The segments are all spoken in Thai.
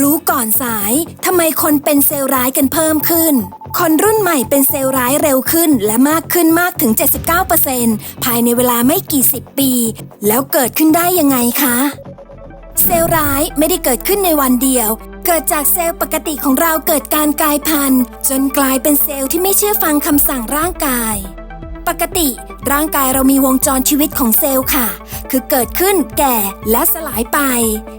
รู้ก่อนสายทำไมคนเป็นเซลล์ร้ายกันเพิ่มขึ้น คนรุ่นใหม่เป็นเซลล์ร้ายเร็วขึ้นและมากขึ้นมากถึง 79%ภายในเวลาไม่กี่สิบปี แล้วเกิดขึ้นได้ยังไงคะ เซลล์ร้ายไม่ได้เกิดขึ้นในวันเดียว เกิดจากเซลล์ปกติของเราเกิดการกลายพันธุ์ จนกลายเป็นเซลล์ที่ไม่เชื่อฟังคำสั่งร่างกาย ปกติ ร่างกายเรามีวงจรชีวิตของเซลล์ค่ะ คือเกิดขึ้นแก่และสลายไป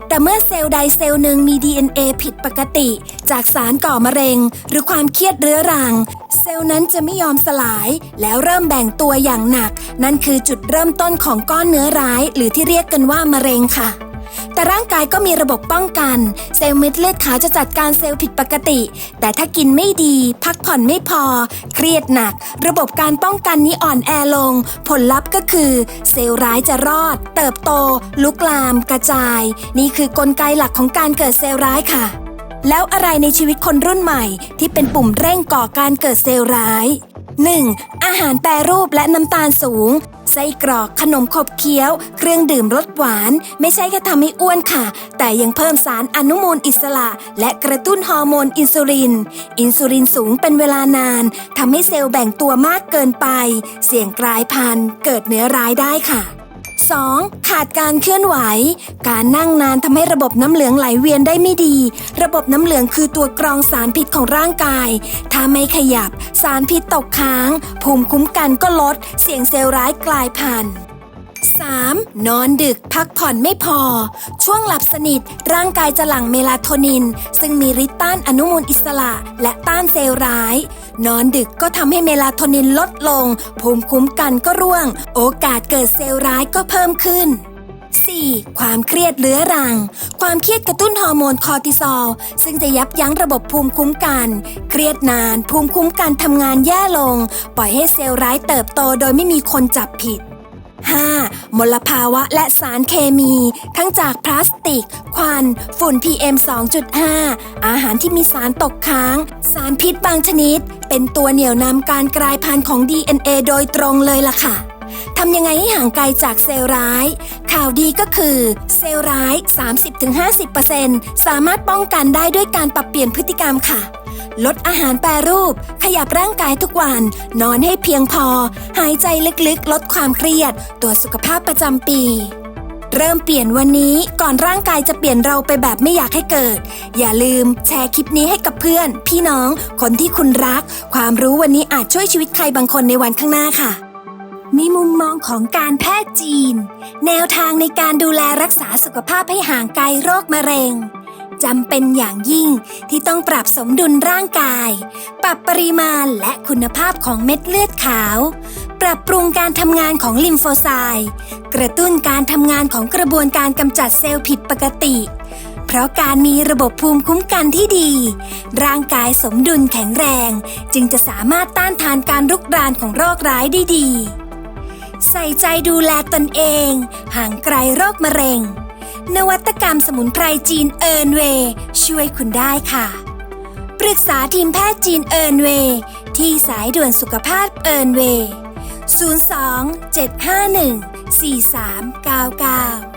แต่เมื่อเซลล์ใดเซลล์หนึ่งมี DNA ผิดปกติ จากสารก่อมะเร็ง หรือความเครียดเรื้อรัง เซลล์นั้นจะไม่ยอมสลาย แล้วเริ่มแบ่งตัวอย่างหนัก นั่นคือจุดเริ่มต้นของก้อนเนื้อร้าย หรือที่เรียกกันว่ามะเร็งค่ะ แต่ร่างกายก็มีระบบป้องกัน เซลล์เม็ดเลือดขาวจะจัดการเซลล์ผิดปกติ แต่ถ้ากินไม่ดี พักผ่อนไม่พอ เครียดหนัก ระบบการป้องกันนี้อ่อนแอลง ผลลัพธ์ก็คือ เซลล์ร้ายจะรอด เติบโต ลุกลาม กระจาย นี่คือกลไกหลักของการเกิดเซลล์ร้ายค่ะ แล้วอะไรในชีวิตคนรุ่นใหม่ ที่เป็นปุ่มเร่งก่อการเกิดเซลล์ร้าย 1. อาหารแปรรูปและน้ำตาลสูง ไส้กรอกขนมขบเคี้ยว เครื่องดื่มรสหวาน ไม่ใช่แค่ทำให้อ้วนค่ะ แต่ยังเพิ่มสารอนุมูลอิสระ และกระตุ้นฮอร์โมนอินซูลิน อินซูลินสูงเป็นเวลานานทำให้เซลล์แบ่งตัวมากเกินไป เสี่ยงกลายพันธุ์ เกิดเนื้อร้ายได้ค่ะ 2. ขาดการเคลื่อนไหว การนั่งนานทำให้ระบบน้ำเหลืองไหลเวียนได้ไม่ดี ระบบน้ำเหลืองคือตัวกรองสารพิษของร่างกาย ถ้าไม่ขยับ สารพิษตกค้าง ภูมิคุ้มกันก็ลด เสี่ยงเซลล์ร้ายกลายพันธุ์ 3. นอนดึกพักผ่อนไม่พอ ช่วงหลับสนิท ร่างกายจะหลั่งเมลาโทนิน ซึ่งมีฤทธิ์ต้านอนุมูลอิสระและต้านเซลล์ร้าย นอนดึกก็ทำให้เมลาโทนินลดลง ภูมิคุ้มกันก็ร่วง โอกาสเกิดเซลล์ร้ายก็เพิ่มขึ้น 4. ความเครียดเรื้อรัง ความเครียดกระตุ้นฮอร์โมนคอร์ติซอล ซึ่งจะยับยั้งระบบภูมิคุ้มกัน เครียดนาน ภูมิคุ้มกันทำงานแย่ลง ปล่อยให้เซลล์ร้ายเติบโตโดยไม่มีคนจับผิด 5. มลภาวะและสารเคมี ทั้งจากพลาสติก ควัน ฝุ่น PM 2.5 อาหารที่มีสารตกค้าง สารพิษบางชนิด เป็นตัวเหนี่ยวนำการกลายพันธุ์ของ DNA โดยตรงเลยล่ะค่ะทำยังไงให้ห่างไกลจากเซลล์ร้าย ข่าวดีก็คือ เซลล์ร้าย 30-50%สามารถป้องกันได้ด้วยการปรับเปลี่ยนพฤติกรรมค่ะ ลดอาหารแปรรูป ขยับร่างกายทุกวัน นอนให้เพียงพอ หายใจลึกๆ ลดความเครียด ตัวสุขภาพประจำปี เริ่มเปลี่ยนวันนี้ก่อนร่างกายจะเปลี่ยนเราไปแบบไม่อยากให้เกิด อย่าลืมแชร์คลิปนี้ให้กับเพื่อน พี่น้อง คนที่คุณรัก ความรู้วันนี้อาจช่วยชีวิตใครบางคนในวันข้างหน้าค่ะในมุมมองของการแพทย์จีน แนวทางในการดูแลรักษาสุขภาพให้ห่างไกลโรคมะเร็งจำเป็นอย่างยิ่งที่ต้องปรับสมดุลร่างกาย ปรับปริมาณและคุณภาพของเม็ดเลือดขาว ปรับปรุงการทำงานของลิมโฟไซต์กระตุ้นการทำงานของกระบวนการกำจัดเซลล์ผิดปกติ เพราะการมีระบบภูมิคุ้มกันที่ดี ร่างกายสมดุลแข็งแรง จึงจะสามารถต้านทานการรุกรานของโรคร้ายได้ดี ใส่ใจดูแลตนเอง ห่างไกลโรคมะเร็ง นวัตกรรมสมุนไพรจีนเอิร์นเว ช่วยคุณได้ค่ะ ปรึกษาทีมแพทย์จีนเอิร์นเว ที่สายด่วนสุขภาพเอิร์นเวย์ 02 751 4399